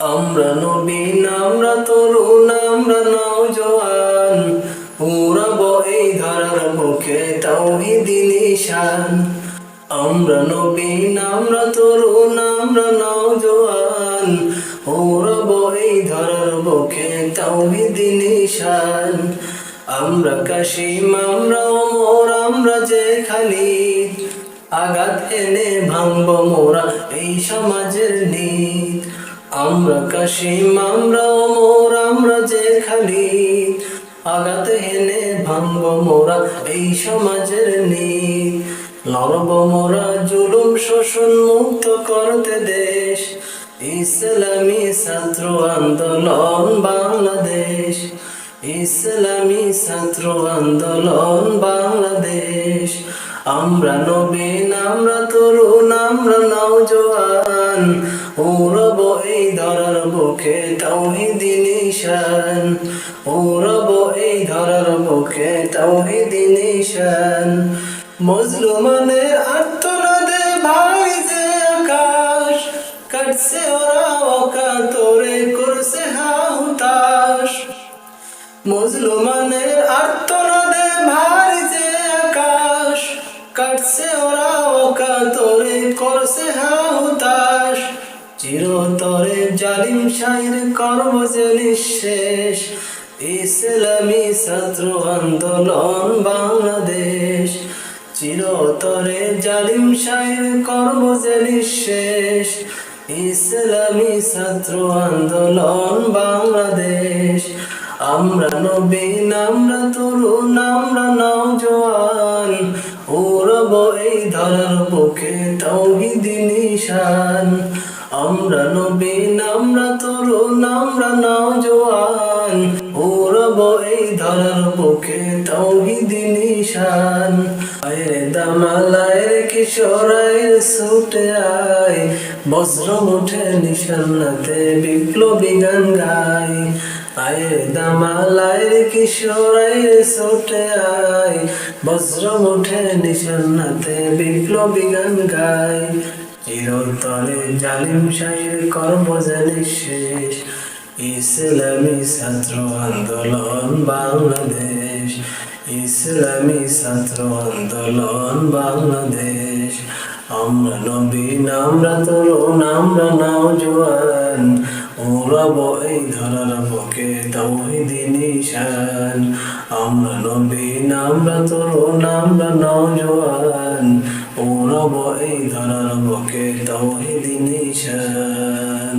আমরা নবীন, আমরা তরুণ, আমরা নওজোয়ান। উড়াব এই ধরার বুকে তাওহিদি নিশান। আমরা নবীন, আমরা তরুণ, আমরা নওজোয়ান। উড়াব এই ধরার বুকে তাওহিদি নিশান। আমরা কাশিম, আমরা ওমর, আমরা যে খালি আঘাত এনে ভাঙব মোরা এই সমাজের নীত। আমরা কাশিম আমরা ওমর আমরা যে খালি। আঘাত এনে ভাঙব মোরা এই সমাজের নীত লড়ব মোরা, জুলুম শোষণ মুক্ত করতে দেশ। ইসলামী ছাত্র আন্দোলন, বাংলাদেশ। ইসলামী ছাত্র আন্দোলন, বাংলাদেশ। আমরা নবীন, আমরা তরুণ, আমরা নওজোয়ান। এই ধরার বুকে তাওহিদি নিশান। উড়ব এই ধরার বুকে তাওহিদি নিশান। মুসলমানের আত্মনাদে ভাই যে আকাশ, কাটছে ওরা অকাতরে করছে হাহুতাশ। মুসলমানের আর্তনাদে ভারী যে আকাশ, কাটছে ওরা অকাতরে করছে হাহুতাশ। চিরতরে জালিম শাহির কর্ম যে নিঃশেষ ইসলামী ছাত্র আন্দোলন বাংলাদেশ। চিরতরে জালিম শাহির কর্ম যে নিঃশেষ ইসলামী ছাত্র আন্দোলন বাংলাদেশ। আমরা নবীন আমরা তরুণ, আমরা নওজোয়ান। উড়ব এই ধরার বুকে তৌহিদি নিশান। আমরা নবীন আমরা তরুণ, আমরা নওজোয়ান। উড়ব এই ধরার বুকে তৌহিদি নিশান। আয়ের দামালায়ের কিশোরায়ের ছুটে আয়। বজ্র মুঠে নিশানাতে বিপ্লবী গান গায়। আয়ের দামালায়ের কিশোরায়ের ছুটে আয়। বজ্র মুঠে নিশানাতে বিপ্লবী গান গায়। চিরতরে জালিম শাহির কর্ম জানি শেষ। ইসলামী ছাত্র আন্দোলন বাংলাদেশ। ইসলামী ছাত্র আন্দোলন বাংলাদেশ। আমরা নবীন আমরা তরুণ, আমরা নওজোয়ান। উড়াব এই ধরার বুকে তৌহিদি নিশান আমরা নবীন আমরা তরুণ, আমরা ও রব এই ধরার বকে তহিদি নিশান